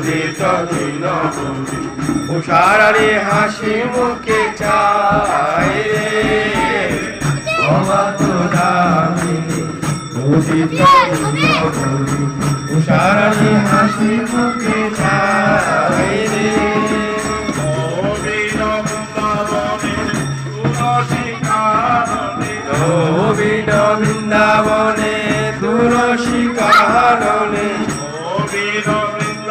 উদিত দিন উষারারে হাসি মুখে চাই রে। অবাত দামিনী উদিত উষারারে হাসি মুখে চাই রে। বৃন্দাবনে তুলসী কাননে। গোবিন্দ